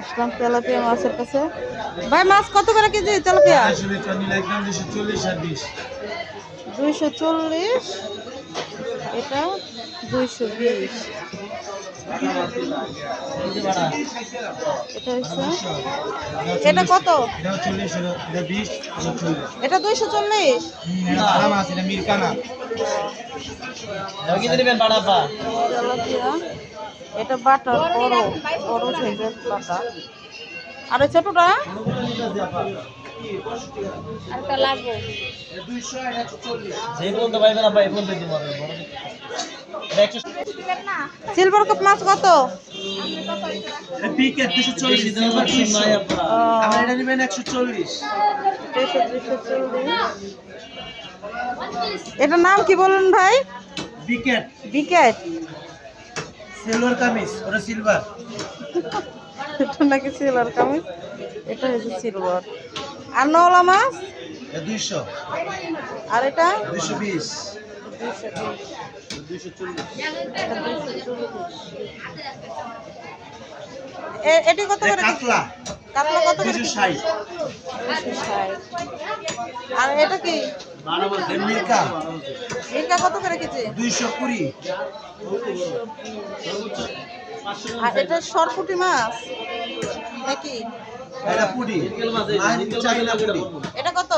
আসলাম tilapia মাছের কাছে। ভাই মাছ কত করে কেজি তেলাপিয়া? দুইশো চল্লিশ এটা দুইশো বিশ। এটা কত? এটা দুইশো চল্লিশ? মিরকানা। এটা বাটা বড় বড় সাইজের বাটা আর ওই ছোটটা? সিলভার কাপ মাছ কত? এটার নাম কি বলুন ভাই? বিকেট। বিকেট। সিলভার কামিজ ওটা সিলভার এটা নাকি সিলভার কামিজ? এটা হচ্ছে সিলভার আর নলা মাছ? দুইশো। আর এটা? দুইশো বিশ। এটা কত করে কাতলা। কাতলা কত করে দুইশো কেজি? ষাট। দুইশো ষাট আর এটা কি? মিরকা মির্কা কত করে কেজি? দুইশো কুড়ি। আর এটা সরপুটি মাছ? নাকি? এটা পুরি এটা কত?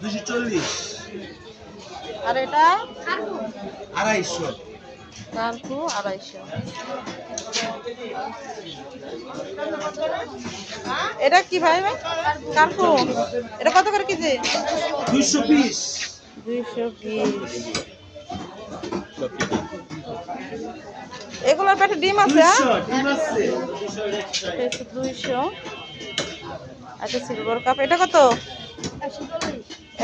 দুশো চল্লিশ। আর এটা? আড়াইশো। কালকু আড়াইশো। এটা কি ভাই? ভাই কালকু এটা কত করে কেজি? দুইশো বিশ। দুইশো বিশ। এগুলোর পেটে ডিম আছে হ্যাঁ? দুইশো আচ্ছা সিলভার কাপ এটা কত?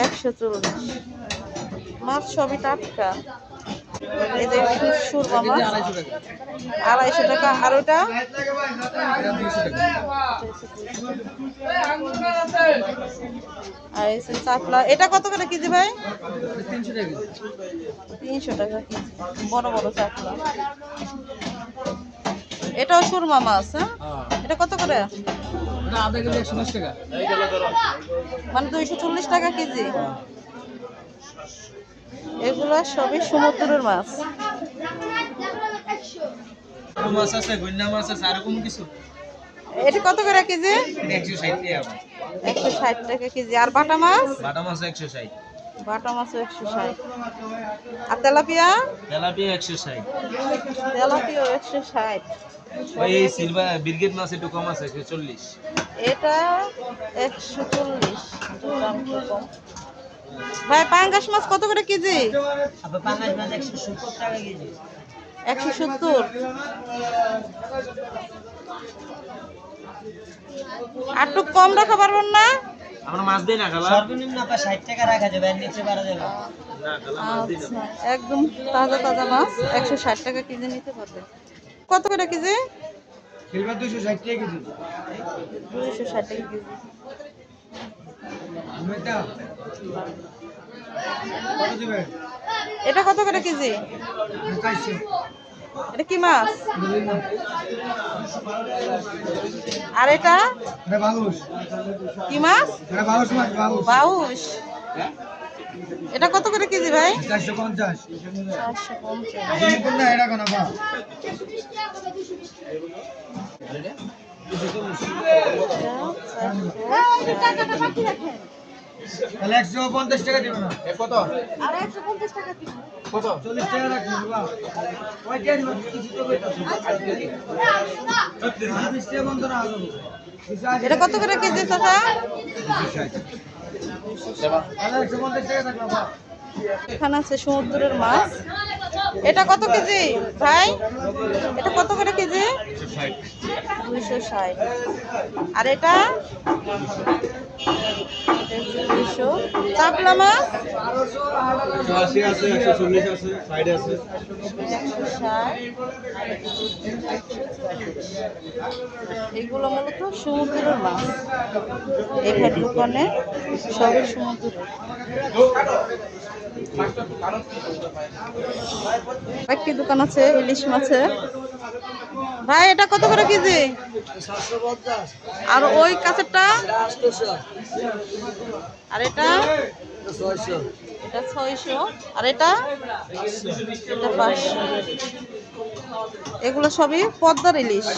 একশো চল্লিশ। মাছ সবই টাটকা। এই যে সুরমা মাছ আড়াইশো টাকা। আর ওটা? আর চাপলা। এটা কত করে কেজি ভাই? তিনশো টাকা কেজি। বড় বড় চাপলা। এটাও সুরমা মাছ হ্যাঁ? এটা কত করে? মানে দুইশো চল্লিশ টাকা কেজি? এগুলো সবই সমুদ্রের মাছ। মাছ আছে? গন্যা মাছ আছে? আর কোনো কিছু? এটি কত করে কেজি? টাকা। কেজি। আর বাটা মাছ? বাটা মাছ একশো ষাট। বাটা মাছ একশো ষাট। আর তেলাপিয়া? তেলাপিয়া একশো ষাট। তেলাপিয়া ওই সিলভার ব্রিগেড মাছ একটু কম আছে একশো চল্লিশ। এটা একশো চল্লিশ। দাম কম। ভাই পাঙ্গাস মাছ কত করে কেজি? একশো সত্তর আর একটু কম রাখা পারবেন না? আমরা মাছ দিই না খালা? সর্বনিম্ন আপনার ষাট টাকা রাখা যাবে আর নিচে বাড়া যাবে। না খালা মাছ দিই না। আচ্ছা একদম তাজা তাজা মাছ একশো ষাট টাকা কেজি নিতে পারবে। কত করে কেজি? সিলভার দুইশো ষাট টাকা কেজি। টাকা এটা কত করে কেজি? এটা কি মাছ? আর এটা? কি মাছ? বাউস এটা কত করে কেজি ভাই? চারশো পঞ্চাশ। চারশো পঞ্চাশ তাহলে একশো পঞ্চাশ টাকা দিবে না। কত? কত? চল্লিশ টাকা রাখবি বাবা। ওই দিয়ে দিবা কিছু তো কইতাছি। চল্লিশ টাকা বন্ধ না এটা কত করে কেজি তাহলে একশো পঞ্চাশ টাকা থাকবে বাবা। এখানে আছে সমুদ্রের মাছ। এটা কত কেজি? ভাই এটা কত করে কেজি? দুইশো ষাট। আর এটা? দুইশো। চাপলা মাছ? এগুলো মূলত সমুদ্রের মাছ। এখানে দোকানে সবই সমুদ্রের। একটি দোকান আছে, ইলিশ মাছের। ভাই, এটা কত করে কেজি? আর ওই কাছেরটা আর এটা? এটা ছয়শো। আর এটা? এগুলো সবই পদ্মার ইলিশ।